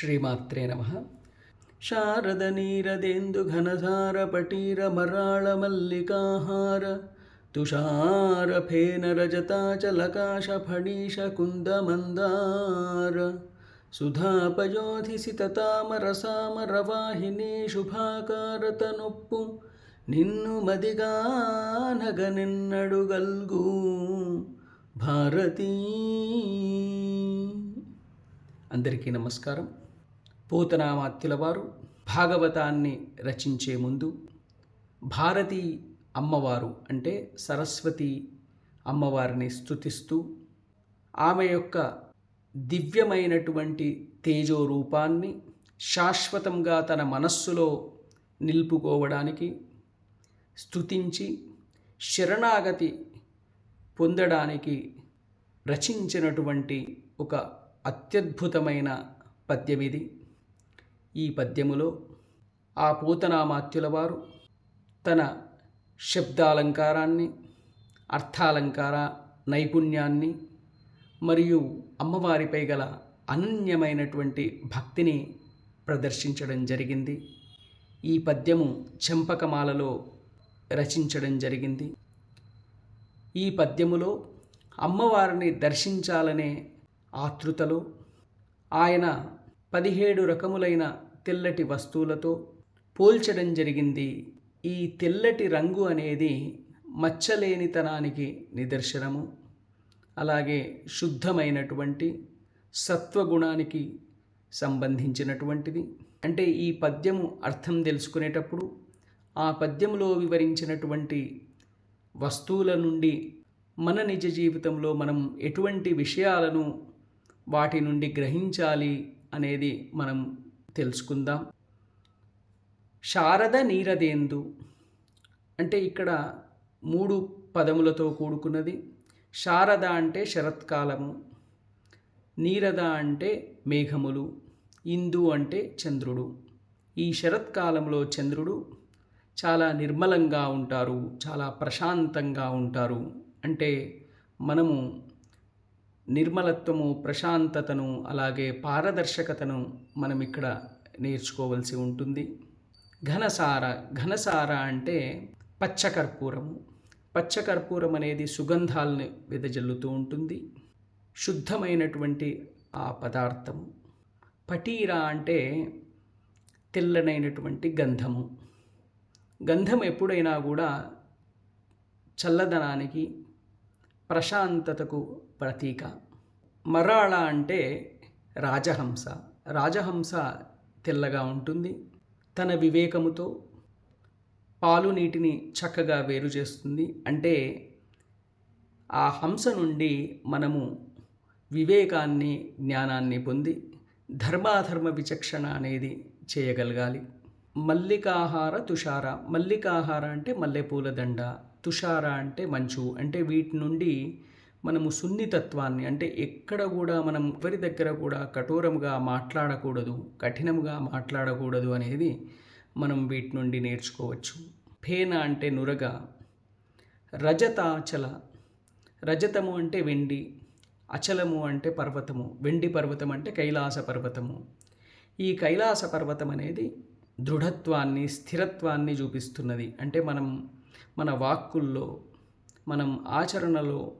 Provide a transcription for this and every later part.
శ్రీమాత్రే నమ. శారద నీరదేందు ఘనసార పటీర మరాళ మల్లికాహార తుషార ఫేన రజతాచలకాశ ఫణీష కుంద మందార సుధాపయోధి సితతామర సామర వాహిని శుభాకారత నొప్పు నిన్ను మదిగానగ నిన్నడుగల్గు భారతీ. అందరికీ నమస్కారం. పోతనామాత్యులవారు భాగవతాన్ని రచించే ముందు భారతీ అమ్మవారు అంటే సరస్వతి అమ్మవారిని స్తుతిస్తూ ఆమె యొక్క దివ్యమైనటువంటి తేజో రూపాన్ని శాశ్వతంగా తన మనస్సులో నిలుపుకోవడానికి స్తుతించి శరణాగతి పొందడానికి రచించినటువంటి ఒక అత్యద్భుతమైన పద్యమిది. ఈ పద్యములో ఆ పూతనామాత్యుల వారు తన శబ్దాలంకారాన్ని అర్థాలంకార నైపుణ్యాన్ని మరియు అమ్మవారిపై గల అనన్యమైనటువంటి భక్తిని ప్రదర్శించడం జరిగింది. ఈ పద్యము చెంపకమాలలో రచించడం జరిగింది. ఈ పద్యములో అమ్మవారిని దర్శించాలనే ఆతృతలో ఆయన పదిహేడు రకములైన తెల్లటి వస్తువులతో పోల్చడం జరిగింది. ఈ తెల్లటి రంగు అనేది మచ్చలేనితనానికి నిదర్శనము. అలాగే శుద్ధమైనటువంటి సత్వగుణానికి సంబంధించినటువంటిది. అంటే ఈ పద్యము అర్థం తెలుసుకునేటప్పుడు ఆ పద్యములో వివరించినటువంటి వస్తువుల నుండి మన నిజ జీవితంలో మనం ఎటువంటి విషయాలను వాటి నుండి గ్రహించాలి అనేది మనం తెలుసుకుందాం. శారద నీరదేందు అంటే ఇక్కడ మూడు పదములతో కూడుకున్నది. శారద అంటే శరత్కాలము నీరద అంటే మేఘములు ఇందు అంటే చంద్రుడు. ఈ శరత్కాలంలో చంద్రుడు చాలా నిర్మలంగా ఉంటారు చాలా ప్రశాంతంగా ఉంటారు. అంటే మనము నిర్మలత్వము ప్రశాంతతను అలాగే పారదర్శకతను మనం ఇక్కడ నేర్చుకోవలసి ఉంటుంది. ఘనసార ఘనసార అంటే పచ్చకర్పూరము. పచ్చకర్పూరం అనేది సుగంధాలను వెదజల్లుతూ ఉంటుంది. శుద్ధమైనటువంటి ఆ పదార్థము. పటీరా అంటే తెల్లనైనటువంటి గంధము. గంధం ఎప్పుడైనా కూడా చల్లదనానికి ప్రశాంతతకు ప్రతీక. మరాళ అంటే రాజహంస. రాజహంస తెల్లగా ఉంటుంది. తన వివేకముతో పాలు నీటిని చక్కగా వేరు చేస్తుంది. అంటే ఆ హంస నుండి మనము వివేకాన్ని జ్ఞానాన్ని పొంది ధర్మాధర్మ విచక్షణ అనేది చేయగలగాలి. మల్లికాహార తుషార. మల్లికాహార అంటే మల్లెపూల దండ. తుషార అంటే మంచు. అంటే వీటి నుండి మనము సున్నితత్వాన్ని అంటే ఎక్కడ కూడా మనం ఎవరి దగ్గర కూడా కఠోరముగా మాట్లాడకూడదు కఠినముగా మాట్లాడకూడదు అనేది మనం వీటి నుండి నేర్చుకోవచ్చు. ఫేన అంటే నురగ రజతాచల రజతము అంటే వెండి అచలము అంటే పర్వతము వెండి పర్వతం అంటే కైలాస పర్వతము. ఈ కైలాస పర్వతం అనేది దృఢత్వాన్ని స్థిరత్వాన్ని చూపిస్తున్నది. అంటే మనం మన వాక్కుల్లో మనం ఆచరణలో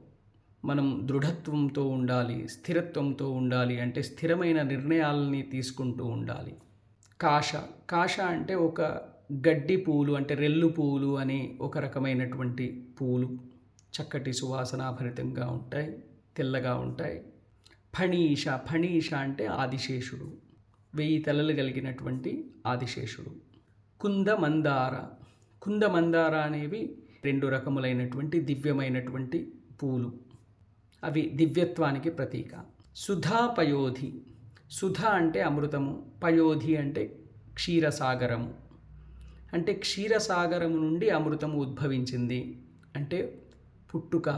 మనం దృఢత్వంతో ఉండాలి స్థిరత్వంతో ఉండాలి అంటే స్థిరమైన నిర్ణయాలని తీసుకుంటూ ఉండాలి. కాష కాష అంటే ఒక గడ్డి పూలు అంటే రెల్లు పూలు అని ఒక రకమైనటువంటి పూలు. చక్కటి సువాసనాభరితంగా ఉంటాయి తెల్లగా ఉంటాయి. ఫణీష ఫణీష అంటే ఆదిశేషుడు. వెయ్యి తలలు కలిగినటువంటి ఆదిశేషుడు. కుంద మందార కుంద మందార అనేవి రెండు రకములైనటువంటి దివ్యమైనటువంటి పూలు. అవి దివ్యత్వానికి ప్రతీక. సుధా పయోధి సుధ అంటే అమృతము. పయోధి అంటే క్షీరసాగరము. అంటే క్షీరసాగరము నుండి అమృతము ఉద్భవించింది. అంటే పుట్టుక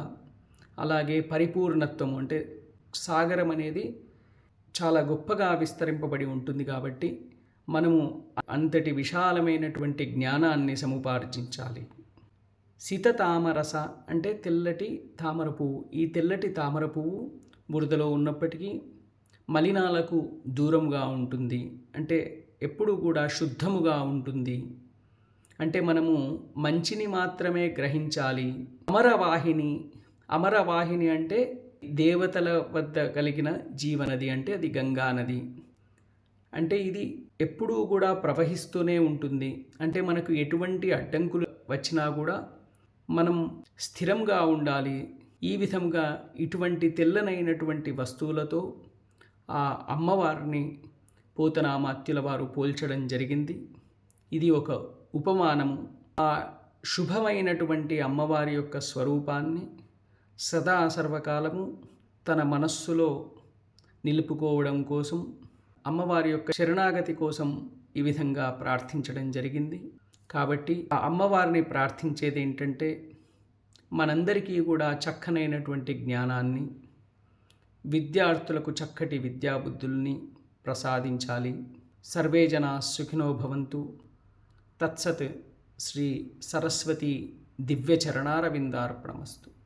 అలాగే పరిపూర్ణత్వము. అంటే సాగరం అనేది చాలా గొప్పగా విస్తరింపబడి ఉంటుంది కాబట్టి మనము అంతటి విశాలమైనటువంటి జ్ఞానాన్ని సముపార్జించాలి. సిత తామరస అంటే తెల్లటి తామర పువ్వు. ఈ తెల్లటి తామర పువ్వు బురదలో ఉన్నప్పటికీ మలినాలకు దూరంగా ఉంటుంది. అంటే ఎప్పుడు కూడా శుద్ధముగా ఉంటుంది. అంటే మనము మంచిని మాత్రమే గ్రహించాలి. అమరవాహిని అమరవాహిని అంటే దేవతల వద్ద కలిగిన జీవనది అంటే అది గంగా నది. అంటే ఇది ఎప్పుడూ కూడా ప్రవహిస్తూనే ఉంటుంది. అంటే మనకు ఎటువంటి అడ్డంకులు వచ్చినా కూడా మనం స్థిరంగా ఉండాలి. ఈ విధంగా ఇటువంటి తెల్లనైనటువంటి వస్తువులతో ఆ అమ్మవారిని పోతనామాత్యుల వారు పోల్చడం జరిగింది. ఇది ఒక ఉపమానము. ఆ శుభమైనటువంటి అమ్మవారి యొక్క స్వరూపాన్ని సదా సర్వకాలము తన మనస్సులో నిలుపుకోవడం కోసం అమ్మవారి యొక్క శరణాగతి కోసం ఈ విధంగా ప్రార్థించడం జరిగింది. కాబట్టి ఆ అమ్మవారిని ప్రార్థించేది ఏంటంటే మనందరికీ కూడా చక్కనైనటువంటి జ్ఞానాన్ని విద్యార్థులకు చక్కటి విద్యాబుద్ధుల్ని ప్రసాదించాలి. సర్వే జనా సుఖినో భవంతు. తత్సత్ శ్రీ సరస్వతి దివ్యచరణారవిందార్పణమస్తు.